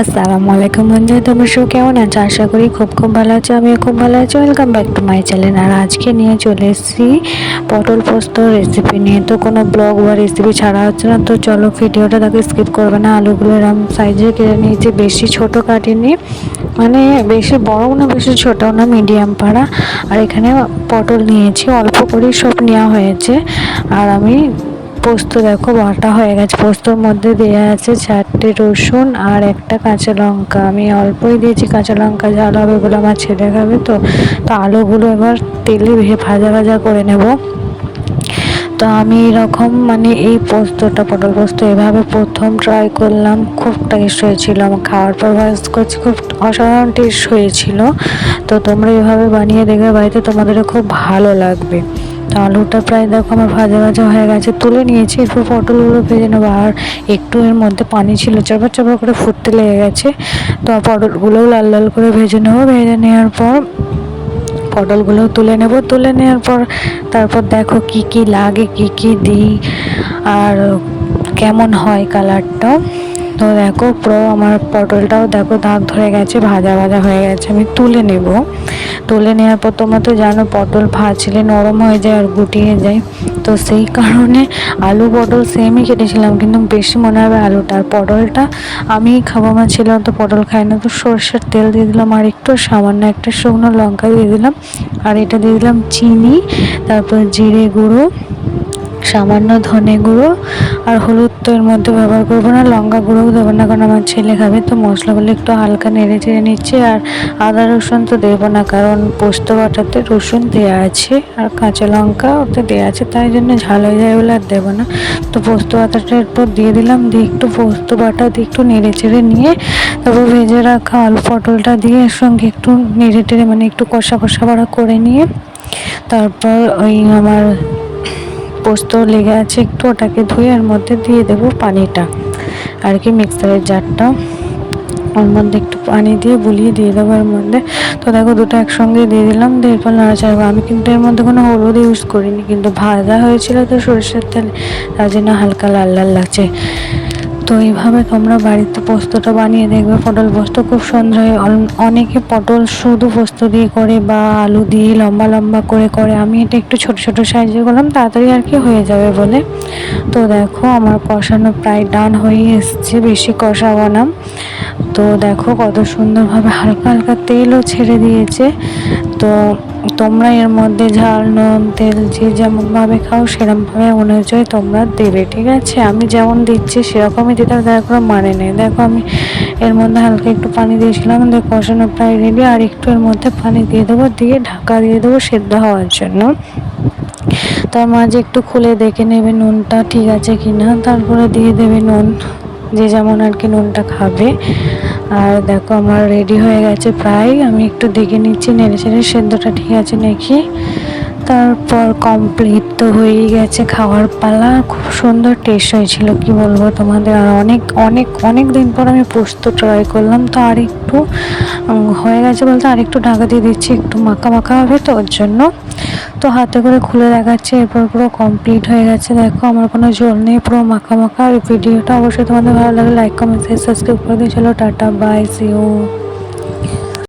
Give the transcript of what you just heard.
আসসালামু আলাইকুম বন্ধু, তোমরা সব কেমন আছো? আশা করি খুব খুব ভালো আছো, আমিও খুব ভালো আছি। Welcome back to my channel আর আজকে নিয়ে চলে এসেছি পটল পোস্ত রেসিপি নিয়ে। তো কোনো ব্লগ বা রেসিপি ছাড়া হচ্ছে না, তো চলো ভিডিওটা তাকে স্কিপ করবে না। আলুগুলো এরম সাইজে কেটে নিয়েছি, বেশি ছোট কাটিনি। মানে বেশি বড়ও না, বেশি ছোটও না মিডিয়াম পাড়া। আর এখানে পটল নিয়েছি, অল্প করেই সব নেওয়া হয়েছে। আর আমি পোস্ত দেখো, বাটা হয়ে গেছে। পোস্তর মধ্যে দেওয়া আছে চারটে রসুন আর একটা কাঁচা লঙ্কা। আমি অল্পই দিয়েছি, কাঁচা লঙ্কা ঝাল হবে বলে আমার ছেলে খাবে তো। তো আলুগুলো এবার তেলে ভেজে ভাজা ভাজা করে নেব। তো আমি এরকম মানে এই পোস্তটা, পটল পোস্ত এভাবে প্রথম ট্রাই করলাম। খুব টেস্ট হয়েছিল আমার। খাওয়ার পর ভয়েস করছি, খুব অসাধারণ টেস্ট হয়েছিল। তো তোমরা এভাবে বানিয়ে দেখবে, বাড়িতে তোমাদেরও খুব ভালো লাগবে। তো আলুটা প্রায় দেখো আমার ভাজা ভাজা হয়ে গেছে, তুলে নিয়েছি, এরপর পটলগুলো ভেজে নেব। আর একটু এর মধ্যে পানি ছিল, চাপা চাপা করে ফুটতে লেগে গেছে। তো পটলগুলোও লাল লাল করে ভেজে নেব। ভেজে নেওয়ার পর পটলগুলো তুলে নেব। তুলে নেওয়ার পর তারপর দেখো কি কি লাগে, কি কি দিই, আর কেমন হয় কালারটা তো দেখো পুরো আমার পটলটাও দেখো দাগ ধরে গেছে, ভাজা ভাজা হয়ে গেছে, আমি তুলে নেব। তুলে নেওয়ার পর তোমরা তো জানো পটল ভাজলে নরম হয়ে যায় আর গুটিয়ে যায়। তো সেই কারণে আলু পটল সেমই কেটেছিলাম, কিন্তু বেশি মনে হবে আলুটা। আর পটলটা আমি খাব, আমার ছিল তো পটল খাই না, তো সর্ষের তেল দিয়ে দিলাম, আর একটু সামান্য একটা শুকনো লঙ্কা দিয়ে দিলাম, আর এটা দিয়ে দিলাম চিনি, তারপর জিরে গুঁড়ো, সামান্য ধনে গুঁড়ো আর হলুদ তো এর মধ্যে ব্যবহার করব না, লঙ্কা গুঁড়োও দেবো না, কারণ আমার ছেলে খাবে তো মশলাগুলো একটু হালকা নেড়ে চেড়ে নিচ্ছি আর আদা রসুন তো দেবো না, কারণ পোস্ত বাটাতে রসুন দেওয়া আছে আর কাঁচা লঙ্কা ওতে দেওয়া আছে, তাই জন্য ঝাল হয়ে যায় বলে আর দেবো না। তো পোস্ত বাটাটা এরপর দিয়ে দিলাম, দিয়ে একটু পোস্ত বাটা দিয়ে একটু নেড়ে চেড়ে নিয়ে তারপর ভেজে রাখা আলু পটলটা দিয়ে এর সঙ্গে একটু নেড়ে টেড়ে মানে একটু কষা কষা বাড়া করে নিয়ে তারপর ওই আমার পোস্ত লেগে আছে, একটু ওটাকে ধুয়ে এর মধ্যে দিয়ে দেবো পানিটা। আর কি মিক্সারের জারটা। ওর মধ্যে একটু পানি দিয়ে বুলিয়ে দিয়ে দেবো এর মধ্যে। তো দেখো দুটো একসঙ্গে দিয়ে দিলাম, দিয়ে এরপর নাড়াচাড়া আমি কিন্তু এর মধ্যে কোনো হলুদ ইউজ করিনি, কিন্তু ভাজা হয়েছিল তো সরষের তেল, তার জন্য হালকা লাল লাল লাগছে। তো এইভাবে তোমরা বাড়িতে পোস্তটা বানিয়ে দেখবে। পটল পোস্ত খুব সুন্দর হয়। অনেকে পটল শুধু পোস্ত দিয়ে করে বা আলু দিয়ে লম্বা লম্বা করে করে। আমি এটা একটু ছোট ছোট সাইজে করলাম, তাড়াতাড়ি আর কি হয়ে যাবে বলে। তো দেখো, আমার কষানো প্রায় ডান হয়ে এসছে, বেশি কষাবো না। তো দেখো কত সুন্দরভাবে হালকা হালকা তেলও ছেড়ে দিয়েছে। তো তোমরা এর মধ্যে ঝাল, নুন, তেল, যে যেমনভাবে খাও সেরকমভাবে অনুযায়ী তোমরা দেবে, ঠিক আছে? আমি যেমন দিচ্ছি, সেরকমই দিতে হবে দেখো মানে নেই। দেখো, আমি এর মধ্যে হালকা একটু পানি দিয়েছিলাম, দেখো, কষানো প্রায় রেডি আর একটু এর মধ্যে পানি দিয়ে দেবো, দিয়ে ঢাকা দিয়ে দেবো সেদ্ধ হওয়ার জন্য। তার মাঝে একটু খুলে দেখে নেবে নুনটা ঠিক আছে কি না তারপরে দিয়ে দেবে নুন। যে যেমন আর কি নুনটা খাবে। আর দেখো আমার রেডি হয়ে গেছে প্রায়। আমি একটু দেখে নিচ্ছি, নেড়ে ছেড়ে সেদ্ধটা ঠিক আছে নাকি? তারপর কমপ্লিট তো হয়েই গেছে খাওয়ার পালা। খুব সুন্দর টেস্ট হয়েছিল, কি বলব তোমাদের? আর অনেক অনেক অনেক দিন পর আমি পোস্ত ট্রাই করলাম, তো আর একটু হয়ে গেছে বলতে আর একটু ঢাকা দিয়ে দিচ্ছি, একটু মাখা মাখা হবে তো ওর জন্য। তো হাতে করে খুলে দেখাচ্ছে, এরপর পুরো কমপ্লিট হয়ে গেছে। দেখো, আমার কোনো জল নেই, পুরো মাখা মাখা। আর ভিডিওটা অবশ্যই তোমাদের ভালো লাগে লাইক কমেন্ট সাবস্ক্রাইব করে দিয়ে চলো, টাটা বাই সিও